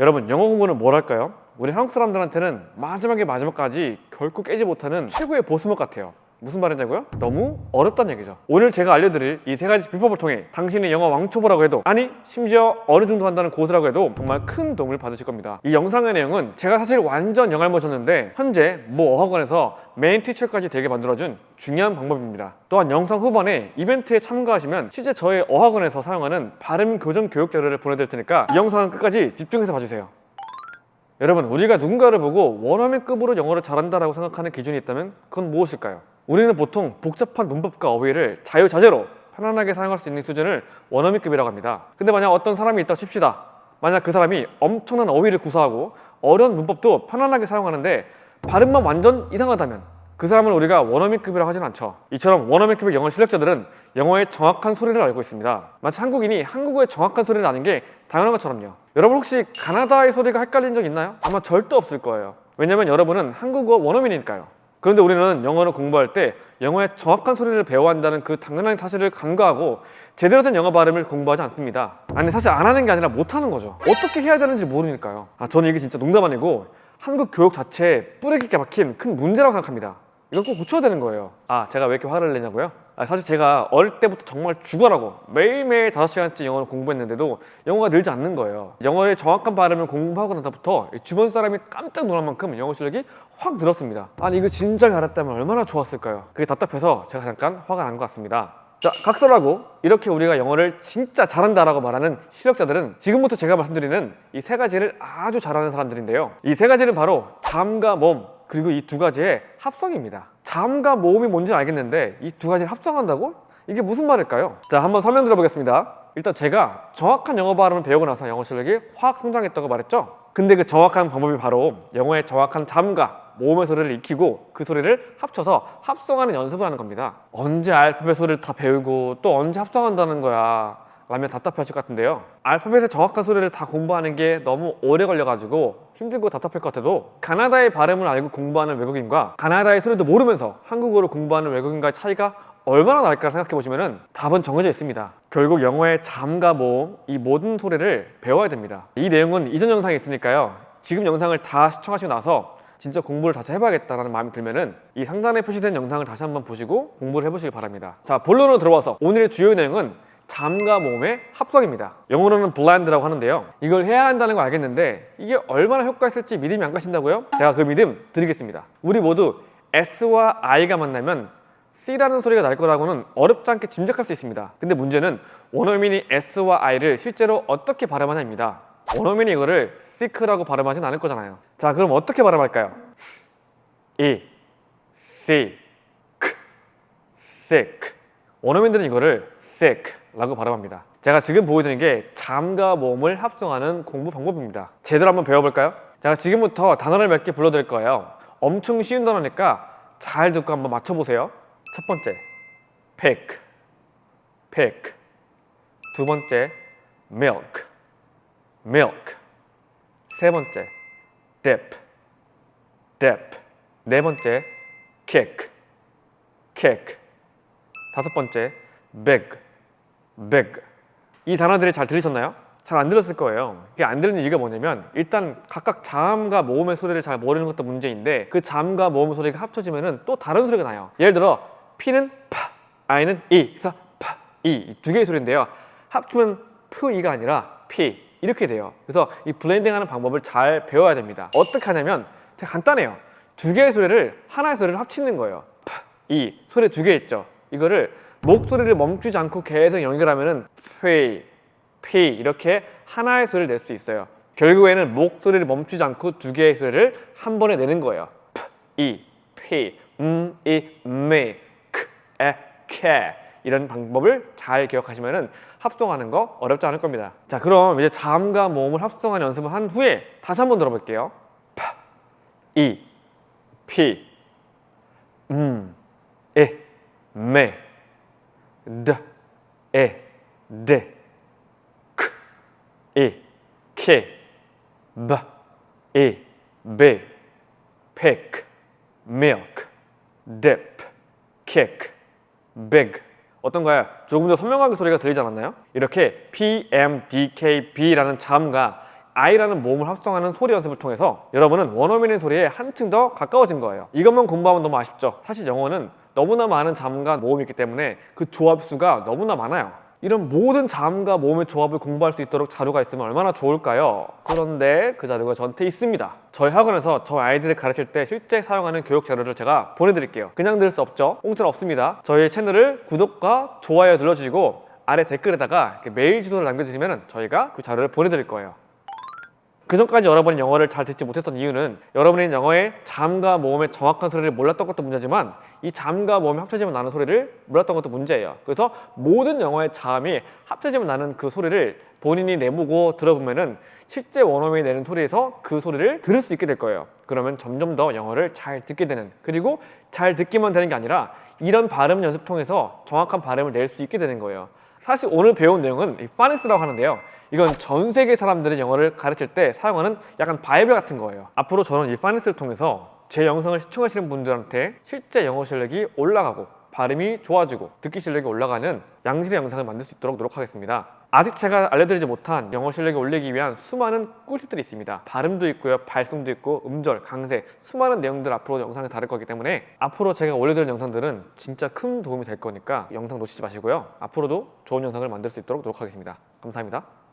여러분 영어 공부는 뭘 할까요? 우리 한국 사람들한테는 마지막에 마지막까지 결코 깨지 못하는 최고의 보스목 같아요. 무슨 말이냐고요? 너무 어렵다는 얘기죠. 오늘 제가 알려드릴 이 세 가지 비법을 통해 당신의 영어 왕초보라고 해도 아니 심지어 어느 정도 한다는 고수라고 해도 정말 큰 도움을 받으실 겁니다. 이 영상의 내용은 제가 사실 완전 영알 못쳤는데 현재 모 어학원에서 메인 티처까지 되게 만들어준 중요한 방법입니다. 또한 영상 후반에 이벤트에 참가하시면 실제 저의 어학원에서 사용하는 발음 교정 교육 자료를 보내드릴 테니까 이 영상은 끝까지 집중해서 봐주세요. 여러분 우리가 누군가를 보고 원어민급으로 영어를 잘한다라고 생각하는 기준이 있다면 그건 무엇일까요? 우리는 보통 복잡한 문법과 어휘를 자유자재로 편안하게 사용할 수 있는 수준을 원어민급이라고 합니다. 근데 만약 어떤 사람이 있다고 칩시다. 만약 그 사람이 엄청난 어휘를 구사하고 어려운 문법도 편안하게 사용하는데 발음만 완전 이상하다면 그 사람을 우리가 원어민급이라고 하진 않죠. 이처럼 원어민급의 영어 실력자들은 영어의 정확한 소리를 알고 있습니다. 마치 한국인이 한국어의 정확한 소리를 아는 게 당연한 것처럼요. 여러분 혹시 가나다의 소리가 헷갈린 적 있나요? 아마 절대 없을 거예요. 왜냐면 여러분은 한국어 원어민이니까요. 그런데 우리는 영어를 공부할 때 영어의 정확한 소리를 배워야 한다는 그 당연한 사실을 간과하고 제대로 된 영어 발음을 공부하지 않습니다. 아니 사실 안 하는 게 아니라 못 하는 거죠. 어떻게 해야 되는지 모르니까요. 아 저는 이게 진짜 농담 아니고 한국 교육 자체에 뿌리 깊게 박힌 큰 문제라고 생각합니다. 이걸 꼭 고쳐야 되는 거예요. 아 제가 왜 이렇게 화를 내냐고요? 아, 사실 제가 어릴 때부터 정말 죽어라고 매일매일 5시간씩 영어를 공부했는데도 영어가 늘지 않는 거예요. 영어의 정확한 발음을 공부하고 나서부터 주변 사람이 깜짝 놀랄 만큼 영어 실력이 확 늘었습니다. 아니 이거 진작에 알았다면 얼마나 좋았을까요? 그게 답답해서 제가 잠깐 화가 난 것 같습니다. 자, 각설하고 이렇게 우리가 영어를 진짜 잘한다라고 말하는 실력자들은 지금부터 제가 말씀드리는 이 세 가지를 아주 잘하는 사람들인데요. 이 세 가지는 바로 잠과 몸 그리고 이 두 가지의 합성입니다. 잠과 모음이 뭔지는 알겠는데 이 두 가지를 합성한다고? 이게 무슨 말일까요? 자, 한번 설명 드려보겠습니다. 일단 제가 정확한 영어 발음을 배우고 나서 영어 실력이 확 성장했다고 말했죠. 근데 그 정확한 방법이 바로 영어의 정확한 잠과 모음의 소리를 익히고 그 소리를 합쳐서 합성하는 연습을 하는 겁니다. 언제 알파벳 소리를 다 배우고 또 언제 합성한다는 거야. 라면 답답하실 것 같은데요. 알파벳의 정확한 소리를 다 공부하는 게 너무 오래 걸려가지고 힘들고 답답할 것 같아도 가나다의 발음을 알고 공부하는 외국인과 가나다의 소리도 모르면서 한국어를 공부하는 외국인과의 차이가 얼마나 날까 생각해 보시면 답은 정해져 있습니다. 결국 영어의 잠과 모음 이 모든 소리를 배워야 됩니다. 이 내용은 이전 영상에 있으니까요. 지금 영상을 다 시청하시고 나서 진짜 공부를 다시 해봐야겠다라는 마음이 들면은 이 상단에 표시된 영상을 다시 한번 보시고 공부를 해보시기 바랍니다. 자 본론으로 들어와서 오늘의 주요 내용은 잠과 모음의 합성입니다. 영어로는 blend라고 하는데요. 이걸 해야 한다는 걸 알겠는데 이게 얼마나 효과 있을지 믿음이 안 가신다고요? 제가 그 믿음 드리겠습니다. 우리 모두 S와 I가 만나면 C라는 소리가 날 거라고는 어렵지 않게 짐작할 수 있습니다. 근데 문제는 원어민이 S와 I를 실제로 어떻게 발음하냐입니다. 원어민이 이거를 sick라고 발음하진 않을 거잖아요. 자, 그럼 어떻게 발음할까요? S, E, C, K, sick. 원어민들은 이거를 sick라고 발음합니다. 제가 지금 보여드리는 게 잠과 모음을 합성하는 공부 방법입니다. 제대로 한번 배워볼까요? 제가 지금부터 단어를 몇 개 불러드릴 거예요. 엄청 쉬운 단어니까 잘 듣고 한번 맞춰보세요. 첫 번째, pick, pick. 두 번째, milk, milk. 세 번째, dip, dip. 네 번째, kick, kick. 다섯 번째, big, big. 이 단어들이 잘 들리셨나요? 잘 안 들렸을 거예요. 이게 안 들리는 이유가 뭐냐면 일단 각각 자음과 모음의 소리를 잘 모르는 것도 문제인데 그 자음과 모음 소리가 합쳐지면은 또 다른 소리가 나요. 예를 들어 P는 파, I는 이, 그래서 파, 이 두 개의 소리인데요. 합치면 프, 이가 아니라 피 이렇게 돼요. 그래서 이 블렌딩하는 방법을 잘 배워야 됩니다. 어떻게 하냐면 되게 간단해요. 두 개의 소리를 하나의 소리를 합치는 거예요. 파, 이 소리 두 개 있죠. 이거를 목소리를 멈추지 않고 계속 연결하면은 피, 피 이렇게 하나의 소리를 낼 수 있어요. 결국에는 목소리를 멈추지 않고 두 개의 소리를 한 번에 내는 거예요. 피, 이, 피, 음, 이, 미, 크, 에, 케 이런 방법을 잘 기억하시면은 합성하는 거 어렵지 않을 겁니다. 자, 그럼 이제 자음과 모음을 합성하는 연습을 한 후에 다시 한번 들어볼게요. 파, 이, 피, 음, 에, 메, 드, 에, 데, 크, 이, 케, 바, 이, 베, pick, milk, dip, kick, big. 어떤가요? 조금 더 선명하게 소리가 들리지 않았나요? 이렇게 P, M, D, K, B라는 자음과 I라는 모음을 합성하는 소리 연습을 통해서 여러분은 원어민의 소리에 한층 더 가까워진 거예요. 이것만 공부하면 너무 아쉽죠. 사실 영어는 너무나 많은 자음과 모음이 있기 때문에 그 조합 수가 너무나 많아요. 이런 모든 자음과 모음의 조합을 공부할 수 있도록 자료가 있으면 얼마나 좋을까요? 그런데 그 자료가 저한테 있습니다. 저희 학원에서 저 아이들을 가르칠 때 실제 사용하는 교육 자료를 제가 보내드릴게요. 그냥 들을 수 없죠? 꽁트는 없습니다. 저희 채널을 구독과 좋아요 눌러주시고 아래 댓글에다가 메일 주소를 남겨주시면 저희가 그 자료를 보내드릴 거예요. 그 전까지 여러분이 영어를 잘 듣지 못했던 이유는 여러분이 영어의 잠과 모음의 정확한 소리를 몰랐던 것도 문제지만 이 잠과 모음이 합쳐지면 나는 소리를 몰랐던 것도 문제예요. 그래서 모든 영어의 자음이 합쳐지면 나는 그 소리를 본인이 내보고 들어보면은 실제 원어민이 내는 소리에서 그 소리를 들을 수 있게 될 거예요. 그러면 점점 더 영어를 잘 듣게 되는 그리고 잘 듣기만 되는 게 아니라 이런 발음 연습 통해서 정확한 발음을 낼 수 있게 되는 거예요. 사실 오늘 배운 내용은 이 파닉스라고 하는데요. 이건 전 세계 사람들이 영어를 가르칠 때 사용하는 약간 바이블 같은 거예요. 앞으로 저는 이 파닉스를 통해서 제 영상을 시청하시는 분들한테 실제 영어 실력이 올라가고 발음이 좋아지고 듣기 실력이 올라가는 양질의 영상을 만들 수 있도록 노력하겠습니다. 아직 제가 알려드리지 못한 영어 실력을 올리기 위한 수많은 꿀팁들이 있습니다. 발음도 있고요, 발성도 있고, 음절, 강세, 수많은 내용들 앞으로 영상에 다룰 거기 때문에 앞으로 제가 올려드릴 영상들은 진짜 큰 도움이 될 거니까 영상 놓치지 마시고요. 앞으로도 좋은 영상을 만들 수 있도록 노력하겠습니다. 감사합니다.